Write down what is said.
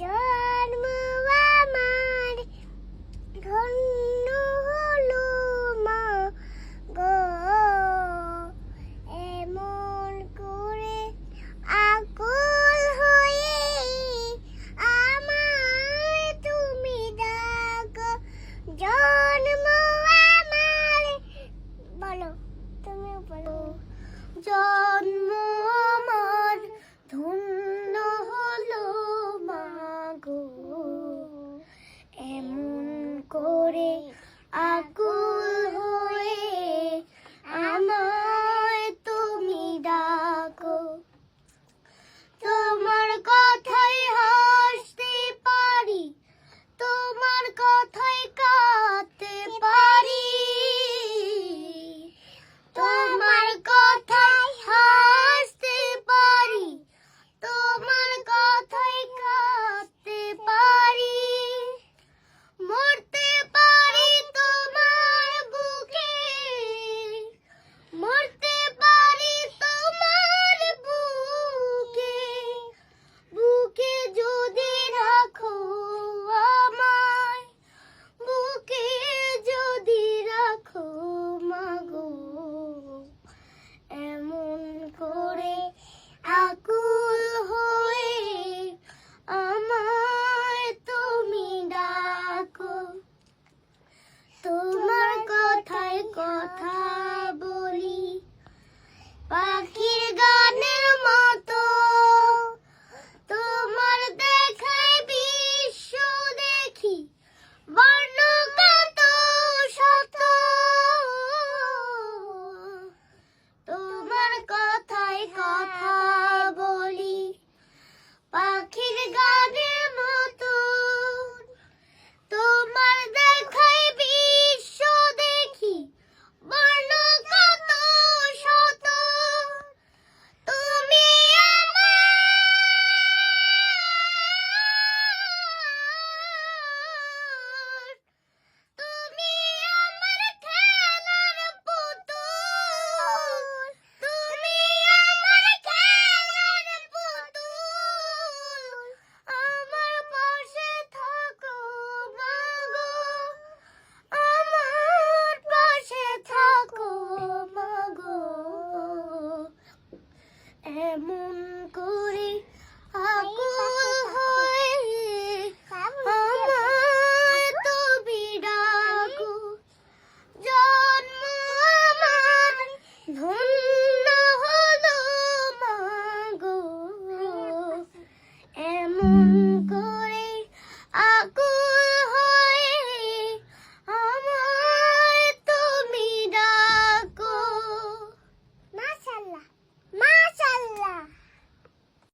জন্ম আমার গো। এমন করে হয়ে আমার তুমি বলো তুমি বলো। জন্ম কথা